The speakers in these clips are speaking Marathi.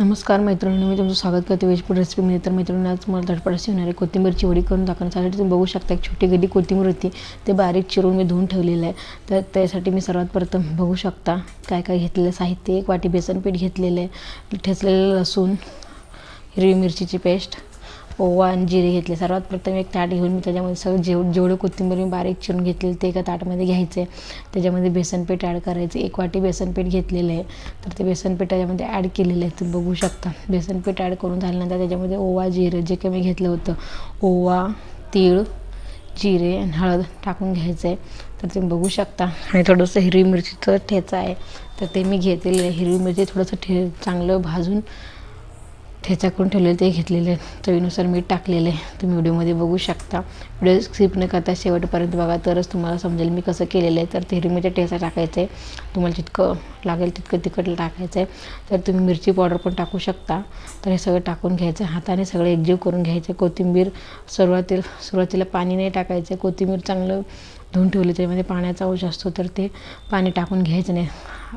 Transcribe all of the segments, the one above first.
नमस्कार मैत्रिणी मी तुमचं स्वागत करते वेज रेसिपीमध्ये तर मैत्रिणी आज तुम्हाला धडपडाशी अशी होणारी कोथिंबीरची वडी करून दाखवण्यासाठी तुम्ही बघू शकता एक छोटी गडी कोथिंबीर होती ते बारीक चिरून मी धुवून ठेवलेलं आहे. तर त्यासाठी मी सर्वात प्रथम बघू शकता काय काय घेतलेलं साहित्य एक वाटी बेसन पीठ घेतलेलं आहे ठेचलेलं लसूण हिरवी मिरचीची पेस्ट ओवा आणि जिरे घेतले. सर्वात प्रथम एक ताट घेऊन मी त्याच्यामध्ये सगळं जेव जेवढं कोथिंबीर मी बारीक चिरून घेतलेलं ते एका ताटामध्ये घ्यायचे. त्याच्यामध्ये बेसनपीठ ॲड करायचं. एक वाटी बेसनपीठ घेतलेलं आहे. तर ते बेसनपीठ त्याच्यामध्ये ॲड केलेलं आहे. तुम्ही बघू शकता. बेसनपीठ ॲड करून झाल्यानंतर त्याच्यामध्ये ओवा जिरे जे काही मी घेतलं होतं. ओवा तीळ जिरे आणि हळद टाकून घ्यायचं आहे तर तुम्ही बघू शकता. आणि थोडंसं हिरवी मिरचीचं ठेचा आहे. तर ते मी घेतलेलं आहे. हिरवी मिरची थोडंसं ठे चांगलं भाजून ठेचा करून ते घेतलेले चवीनुसार मीठ टाकलेलं आहे तुम्ही व्हिडिओमध्ये बघू शकता. व्हिडिओ स्किप न करता शेवटपर्यंत बघा तरच तुम्हाला समजेल मी कसं केलेलं आहे. तर ते हिरवी ठेचा टाकायचं. आहे तुम्हाला जितकं लागेल तितकं तिखट टाकायचं. आहे तर तुम्ही मिरची पावडर पण टाकू शकता. तर हे सगळं टाकून घ्यायचं. हाताने सगळं एकजीव करून घ्यायचं. कोथिंबीर सुरुवातीला सुरुवातीला पाणी नाही टाकायचं. कोथिंबीर चांगलं धुवून ठेवले त्यामध्ये पाण्याचा अंश असतो तर ते पाणी टाकून घ्यायचं नाही.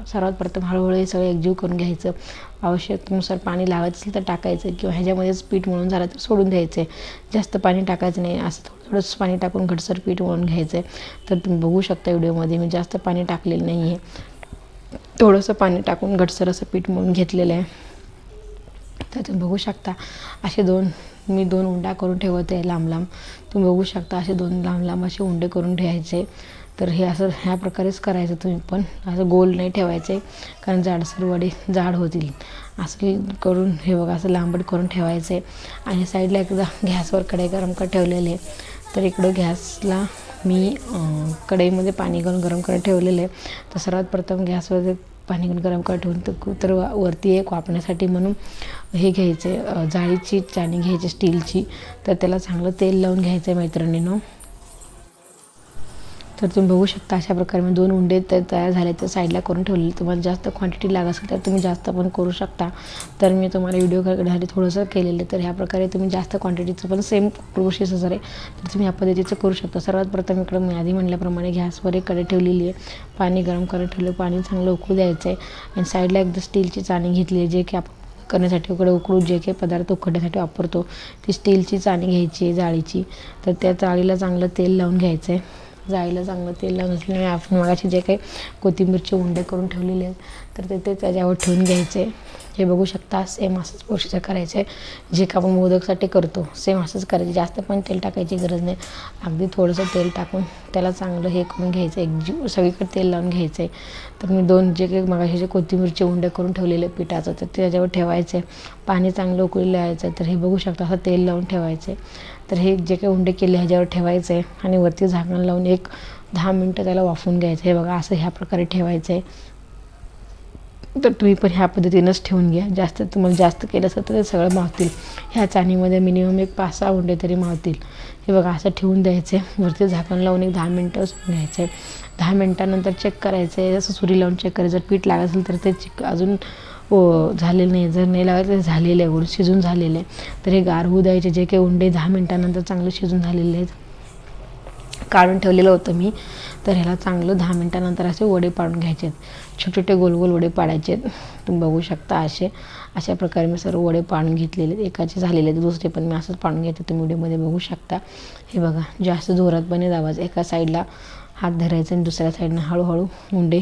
सर्वात प्रथम हळूहळू हे सगळं एकजीव करून घ्यायचं. आवश्यकतेनुसार पाणी लावायचं असेल तर टाकायचं किंवा ह्याच्यामध्येच पीठ म्हणून झालं तर सोडून द्यायचं आहे. जास्त पाणी टाकायचं नाही असं थोडं थोडंसं पाणी टाकून घटसर पीठ मळून घ्यायचं आहे. तर तुम्ही बघू शकता व्हिडिओमध्ये मी जास्त पाणी टाकलेलं नाही आहे थोडंसं पाणी टाकून घटसर असं पीठ म्हणून घेतलेलं आहे. तर तुम्ही बघू शकता. असे दोन मी दोन उंडा करून ठेवत आहे लांब लांब. तुम्ही बघू शकता असे दोन लांब लांब असे उंडे करून ठेवायचे. तर हे असं ह्या प्रकारेच करायचं तुम्ही पण. असं गोल नाही ठेवायचे कारण जाडसर वडे जाड होतील. असं करून हे बघा असं लांबट करून ठेवायचे. आणि साईडला एकदा गॅसवर कढई गरम कर ठेवलेले. तर इकडं गॅसला मी कढईमध्ये पाणी घालून गरम करत ठेवलेलं. आहे तर सर्वात प्रथम गॅसवर पाणी गरम कर ठेवून तर तर वरती एक वापण्यासाठी म्हणून हे घ्यायचे जाळीची चाणी घ्यायची स्टीलची. तर त्याला चांगलं तेल लावून घ्यायचं आहे मैत्रिणीनं. तर तुम्ही बघू शकता अशा प्रकारे मी दोन उंडे तर तयार झाले तर साईडला करून ठेवलेले तुम्हाला जास्त क्वांटिटी लागत असेल तर तुम्ही जास्त पण करू शकता. तर मी तुम्हाला व्हिडिओ करण्यासाठी थोडंसं केलेलं तर ह्या प्रकारे तुम्ही जास्त क्वांटिटीचं पण सेम प्रोसेस जर आहे. तर तुम्ही ह्या पद्धतीचं करू शकता. सर्वात प्रथम इकडं मी आधी म्हटल्याप्रमाणे गॅसवर एक कडे ठेवलेली आहे. पाणी गरम करत ठेवलं. पाणी चांगलं उकळू द्यायचं आहे आणि साईडला एकदा स्टीलची चाणी घेतली आहे जे की आपण करण्यासाठी उकडे उकळू जे काही पदार्थ उकडण्यासाठी वापरतो ती स्टीलची चाणी घ्यायची आहे जाळीची. तर त्या चाळीला चांगलं तेल लावून घ्यायचं आहे जायला चांगलं तेल लावून असल्यामुळे आपण मगाशी जे काही कोथिंबीरचे उंडे करून ठेवलेले आहेत तर ते ते त्याच्यावर ठेवून घ्यायचे. हे बघू शकता सेम असंच प्रोसिजर करायचं आहे जे का आपण मोदकसाठी करतो सेम असंच करायचं. जास्त पण तेल टाकायची गरज नाही. अगदी थोडंसं तेल टाकून त्याला चांगलं हे करून घ्यायचं. एक जीव सगळीकडे तेल लावून घ्यायचं आहे तर मी दोन जे काही मगाशी जे कोथिंबीरचे उंडे करून ठेवलेले पिठाचं तर ते त्याच्यावर ठेवायचं आहे पाणी चांगलं उकळी लावायचं. तर हे बघू शकता असं तेल लावून ठेवायचं आहे तर हे जे काही उंडे केले ह्याच्यावर ठेवायचं आहे आणि वरती झाकण लावून एक दहा मिनटं त्याला वाफवून घ्यायचं. हे बघा असं ह्या प्रकारे ठेवायचं आहे तर तुम्ही पण ह्या पद्धतीनंच ठेवून घ्या. जास्त तुम्हाला जास्त केलं असतं तर ते सगळं मावतील. ह्या चाणीमध्ये मिनिमम एक पाच सहा उंडे तरी मावतील. हे बघा असं ठेवून द्यायचं आहे वरती झाकण लावून एक दहा मिनटं घ्यायचं आहे दहा मिनटानंतर चेक करायचं आहे जसं सुरी लावून चेक करायचं जर पीठ लागत असेल तर ते चिक अजून ओ झालेलं नाही. जर नाही लागत तर झालेलं आहे. उडून शिजून झालेलं आहे. तर हे गार होऊ द्यायचे. जे काही उंडे दहा मिनटानंतर चांगले शिजून झालेले आहेत. काढून ठेवलेलं होतं मी. तर ह्याला चांगलं दहा मिनटानंतर असे वडे पाडून घ्यायचे आहेत छोटे छोटे गोल गोल वडे पाडायचे आहेत तुम्ही बघू शकता असे. अशा प्रकारे मी सर्व वडे पाडून घेतलेले आहेत एकाचे झालेले आहेत दुसरे पण मी असंच पाडून घेते. तुम्ही व्हिडिओमध्ये बघू शकता. हे बघा जास्त जोरात पण दाबायचं एका साईडला हात धरायचं आणि दुसऱ्या साईडनं हळूहळू मुंडे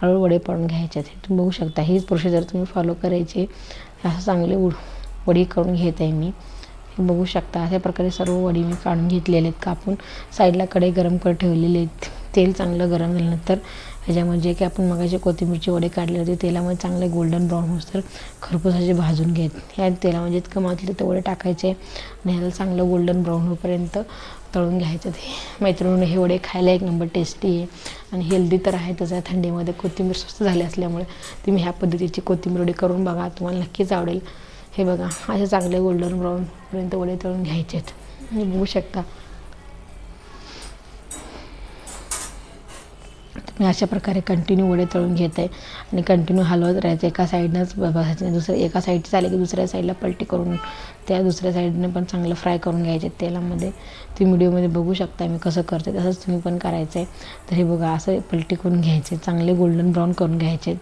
हळूहळू वडे पाडून घ्यायचे आहेत तुम्ही बघू शकता. हीच प्रोसिजर तुम्ही फॉलो करायची. असं चांगले उड वडी करून घेत आहे मी. बघू शकता. अशा प्रकारे सर्व वडी मी काढून घेतलेले आहेत. कापून साईडला कढई गरम करत ठेवलेले आहेत. तेल चांगलं गरम झाल्यानंतर ह्याच्यामध्ये जे काही आपण मगाशी कोथिंबीरचे वडे काढले होते तेलामध्ये चांगले गोल्डन ब्राऊन होस तर खरपूस असे भाजून घेत. ह्या तेलामध्ये इतकं मातले तेवढे टाकायचे आणि ह्याला चांगलं गोल्डन ब्राऊन होईपर्यंत तळून घ्यायचं ते. मैत्रिणीने हे वडे खायला एक नंबर टेस्टी आहे आणि हेल्दी तर आहे. आहे थंडीमध्ये कोथिंबीर स्वस्त झाली असल्यामुळे तुम्ही ह्या पद्धतीची कोथिंबीर वडे करून बघा. तुम्हाला नक्कीच आवडेल. हे बघा असे चांगले गोल्डन ब्राऊनपर्यंत वडे तळून घ्यायचे आहेत. बघू शकता. तुम्ही अशा प्रकारे कंटिन्यू वडे तळून घेत आहे. आणि कंटिन्यू हलवत राहायचं एका साईडनंच बघायचं दुसऱ्या एका साईडचं आले की दुसऱ्या साईडला पलटी करून त्या दुसऱ्या साईडने पण चांगलं फ्राय करून घ्यायचे तेलामध्ये. तुम्ही व्हिडिओमध्ये बघू शकता मी कसं करते तसंच तुम्ही पण करायचं आहे. तर हे बघा असं पलटी करून घ्यायचे चांगले गोल्डन ब्राऊन करून घ्यायचे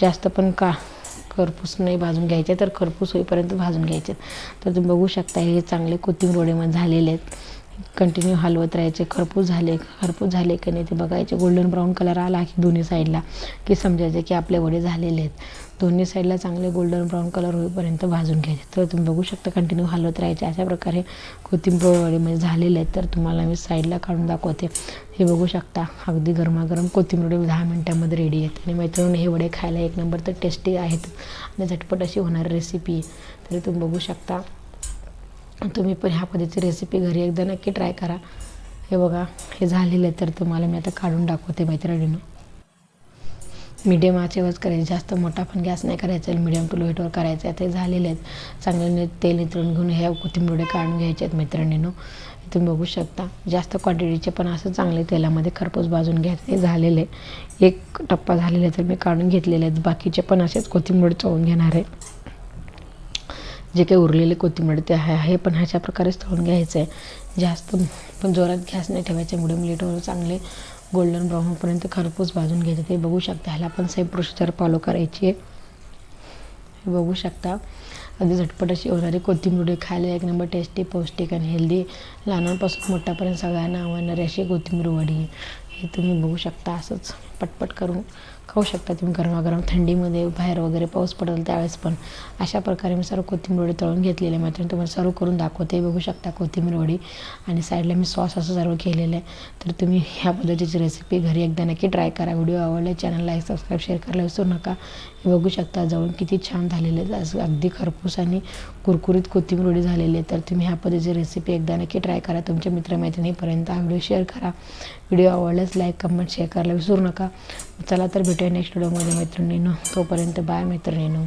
जास्त पण का खरपूस नाही भाजून घ्यायचे तर खरपूस होईपर्यंत भाजून घ्यायचे. तर तुम्ही बघू शकता हे चांगले कोथिंबीर मग झालेले आहेत. कंटिन्यू हलवत राहायचे. खरपूस झाले खरपूस झाले की नाही ते बघायचे. गोल्डन ब्राऊन कलर आला की दोन्ही साईडला की समजायचे की आपले वडे झालेले आहेत. दोन्ही साईडला चांगले गोल्डन ब्राऊन कलर होईपर्यंत भाजून घ्यायचे. तर तुम्ही बघू शकता कंटिन्यू हलवत राहायचे. अशा प्रकारे कोथिंबीर वडे म्हणजे झालेले आहेत. तर तुम्हाला मी साईडला काढून दाखवते. हे बघू शकता. अगदी गरमागरम कोथिंबीर वडे दहा मिनटामध्ये रेडी आहेत. आणि मैत्रिणी हे वडे खायला एक नंबर तर टेस्टी आहेत. आणि झटपट अशी होणारी रेसिपी तरी तुम्ही बघू शकता. तुम्ही पण ह्या पद्धतीची रेसिपी घरी एकदा नक्की ट्राय करा. हे बघा हे झालेलं आहे तर तुम्हाला मी आता काढून दाखवते मैत्रिणीनं. मीडियम आचेवरच करायचे जास्त मोठा पण गॅस नाही करायचा मीडियम टू लोईटवर करायचं. आहे ते झालेले आहेत. चांगले तेल नितळून घेऊन ह्या कोथिंबीर काढून घ्यायचे आहेत मैत्रिणीनं तुम्ही बघू शकता. जास्त क्वांटिटीचे पण असं चांगले तेलामध्ये खरपूस भाजून घ्यायचे. झालेले. एक टप्पा झालेला आहे तर मी काढून घेतलेले आहेत. बाकीचे पण असेच कोथिंबीर चवून घेणार आहे. जे काही उरलेले कोथिंबीर ते आहे हे पण ह्याच्या प्रकारेच तळून घ्यायचं. आहे जास्त पण जोरात गॅस नाही ठेवायचे. मिडियम लिटरवर चांगले गोल्डन ब्राऊनपर्यंत खरपूस भाजून घ्यायचं. ते बघू शकता. ह्याला पण सेम प्रोसिजर फॉलो करायची आहे. हे बघू शकता. अगदी झटपट अशी होणारी कोथिंबीर खायला एक नंबर टेस्टी पौष्टिक आणि हेल्दी लहानांपासून मोठ्यापर्यंत सगळ्यांना आवडणारी अशी कोथिंबीर वडी. हे तुम्ही बघू शकता असंच. पटपट करून खाऊ शकता तुम्ही गरमागरम थंडीमध्ये बाहेर वगैरे पाऊस पडेल त्यावेळेस पण. अशा प्रकारे मी सर्व कोथिंबीरवडी तळून घेतलेले आहे. मात्र तुम्हाला सर्व करून दाखवते. बघू शकता कोथिंबीर वडी. आणि साईडला मी सॉस असं सर्व केलेलं आहे. तर तुम्ही ह्या पद्धतीची रेसिपी घरी एकदा नक्की ट्राय करा. व्हिडिओ आवडला चॅनल लाईक सबस्क्राईब शेअर करायला विसरू नका. हे बघू शकता जवळून किती छान झालेले आहेत असं अगदी खरपूस आणि कुरकुरीत कोथिंबीर वडी झालेली आहे. तर तुम्ही ह्या पद्धतीची रेसिपी एकदा नक्की ट्राय करा. तुमच्या मित्रमैत्रिणीपर्यंत हा व्हिडिओ शेअर करा. व्हिडिओ आवडल्यास लाईक कमेंट शेअर करायला विसरू नका. चला तर भेटूया नेक्स्ट व्हिडिओमध्ये मैत्रिणीनं. तोपर्यंत बाय मैत्रिणीनं.